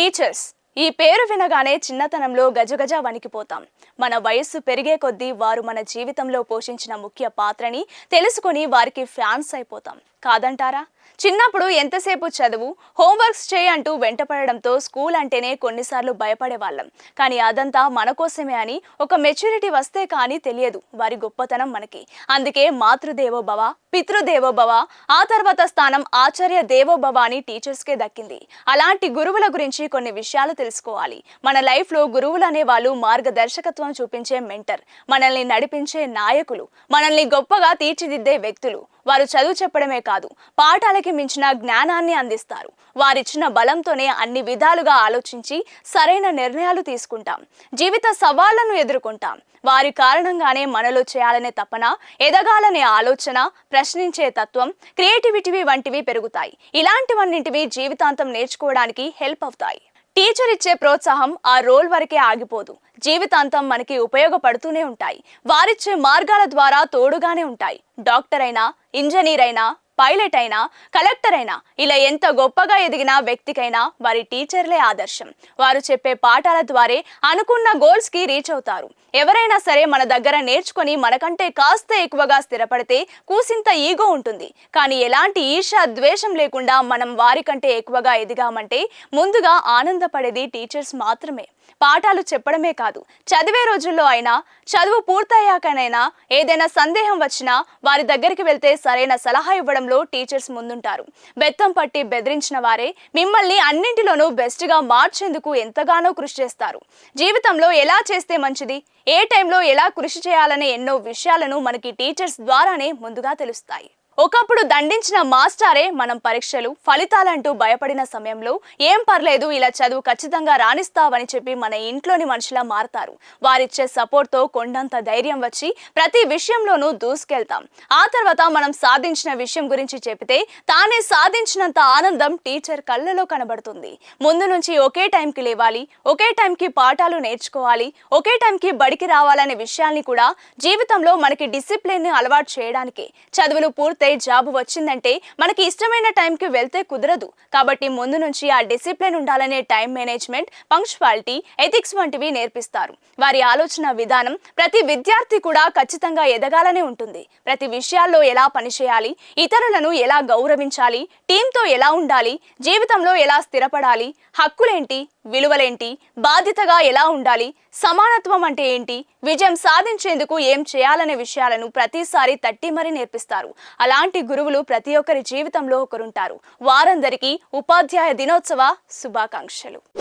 Teachers ఈ పేరు వినగానే చిన్నతనంలో గజగజ వణికిపోతాం. మన వయస్సు పెరిగే కొద్దీ వారు మన జీవితంలో పోషించిన ముఖ్య పాత్రని తెలుసుకొని వారికి ఫ్యాన్స్ అయిపోతాం. కాదంటారా? చిన్నప్పుడు ఎంతసేపు చదువు హోంవర్క్స్ చేయంటూ అంటూ వెంటపడడంతో స్కూల్ అంటేనే కొన్నిసార్లు భయపడేవాళ్ళం. కానీ అదంతా మన కోసమే అని ఒక మెచ్యూరిటీ వస్తే కానీ తెలియదు. వారి గొప్పతనం మనకి. అందుకే మాతృదేవోభవ పితృదేవోభవ ఆ తర్వాత స్థానం ఆచార్య దేవోభవ అని టీచర్స్కే దక్కింది. అలాంటి గురువుల గురించి కొన్ని విషయాలు తెలుసుకోవాలి. మన లైఫ్లో గురువులు అనే వాళ్ళు మార్గదర్శకత్వం చూపించే మెంటర్ మనల్ని నడిపించే నాయకులు మనల్ని గొప్పగా తీర్చిదిద్దే వ్యక్తులు. వారు చదువు చెప్పడమే కాదు పాఠాలకి మించిన జ్ఞానాన్ని అందిస్తారు. వారిచ్చిన బలంతోనే అన్ని విధాలుగా ఆలోచించి సరైన నిర్ణయాలు తీసుకుంటాం. జీవిత సవాళ్ళను ఎదుర్కొంటాం. వారి కారణంగానే మనలో చేయాలనే తపన ఎదగాలనే ఆలోచన ప్రశ్నించే తత్వం క్రియేటివిటీ వంటివి పెరుగుతాయి. ఇలాంటివన్నింటివి జీవితాంతం నేర్చుకోవడానికి హెల్ప్ అవుతాయి. టీచర్ ఇచ్చే ప్రోత్సాహం ఆ రోల్ వరకే ఆగిపోదు. జీవితాంతం మనకి ఉపయోగపడుతూనే ఉంటాయి. వారిచ్చే మార్గాల ద్వారా తోడుగానే ఉంటాయి. డాక్టర్ అయినా ఇంజనీర్ అయినా పైలట్ అయినా కలెక్టర్ అయినా ఇలా ఎంత గొప్పగా ఎదిగిన వ్యక్తికైనా వారి టీచర్లే ఆదర్శం. వారు చెప్పే పాఠాల ద్వారే అనుకున్న గోల్స్కి రీచ్ అవుతారు. ఎవరైనా సరే మన దగ్గర నేర్చుకొని మనకంటే కాస్త ఎక్కువగా స్థిరపడితే కూసింత ఈగో ఉంటుంది. కానీ ఎలాంటి ఈర్ష ద్వేషం లేకుండా మనం వారికంటే ఎక్కువగా ఎదిగామంటే ముందుగా ఆనందపడేది టీచర్స్ మాత్రమే. పాఠాలు చెప్పడమే కాదు. చదివే రోజుల్లో అయినా చదువు పూర్తయ్యాకనైనా ఏదైనా సందేహం వచ్చినా వారి దగ్గరికి వెళ్తే సరైన సలహా ఇవ్వడంలో టీచర్స్ ముందుంటారు. బెత్తం పట్టి బెదిరించిన వారే మిమ్మల్ని అన్నింటిలోనూ బెస్ట్గా మార్చేందుకు ఎంతగానో కృషి చేస్తారు. జీవితంలో ఎలా చేస్తే మంచిది? ఏ టైంలో ఎలా కృషి చేయాలనే ఎన్నో విషయాలను మనకి టీచర్స్ ద్వారానే ముందుగా తెలుస్తాయి. ఒకప్పుడు దండించిన మాస్టారే మనం పరీక్షలు ఫలితాలంటూ భయపడిన సమయంలో ఏం పర్లేదు ఇలా చదువు ఖచ్చితంగా రాణిస్తావని చెప్పి మన ఇంట్లోని మనుషులా మారతారు. వారిచ్చే సపోర్ట్తో కొండంత ధైర్యం వచ్చి ప్రతి విషయంలోనూ దూసుకెళ్తాం. ఆ తర్వాత మనం సాధించిన విషయం గురించి చెబితే తానే సాధించినంత ఆనందం టీచర్ కళ్ళలో కనబడుతుంది. ముందు నుంచి ఒకే టైంకి లేవాలి ఒకే టైంకి పాఠాలు నేర్చుకోవాలి ఒకే టైంకి బడికి రావాలనే విషయాల్ని కూడా జీవితంలో మనకి డిసిప్లిన్ అలవాటు చేయడానికి. చదువులు పూర్తయి జాబ్ వచ్చిందంటే మనకి ఇష్టమైన టైంకి వెళ్తే కుదరదు. కాబట్టి ముందు నుంచి ఆ డిసిప్లిన్ ఉండాలనే టైం మేనేజ్మెంట్ పంక్చువాలిటీ ఎథిక్స్ వంటివి నేర్పిస్తారు. వారి ఆలోచన విధానం ప్రతి విద్యార్థి కూడా ఖచ్చితంగా ఎదగాలనే ఉంటుంది. ప్రతి విషయాల్లో ఎలా పనిచేయాలి ఇతరులను ఎలా గౌరవించాలి టీంతో ఎలా ఉండాలి జీవితంలో ఎలా స్థిరపడాలి హక్కులేంటి విలువలేంటి? బాధ్యతగా ఎలా ఉండాలి? సమానత్వం అంటే ఏంటి? విజయం సాధించేందుకు ఏం చేయాలనే విషయాలను ప్రతిసారి తట్టి మరీ నేర్పిస్తారు. అలాంటి గురువులు ప్రతి ఒక్కరి జీవితంలో ఒకరుంటారు. వారందరికీ ఉపాధ్యాయ దినోత్సవ శుభాకాంక్షలు.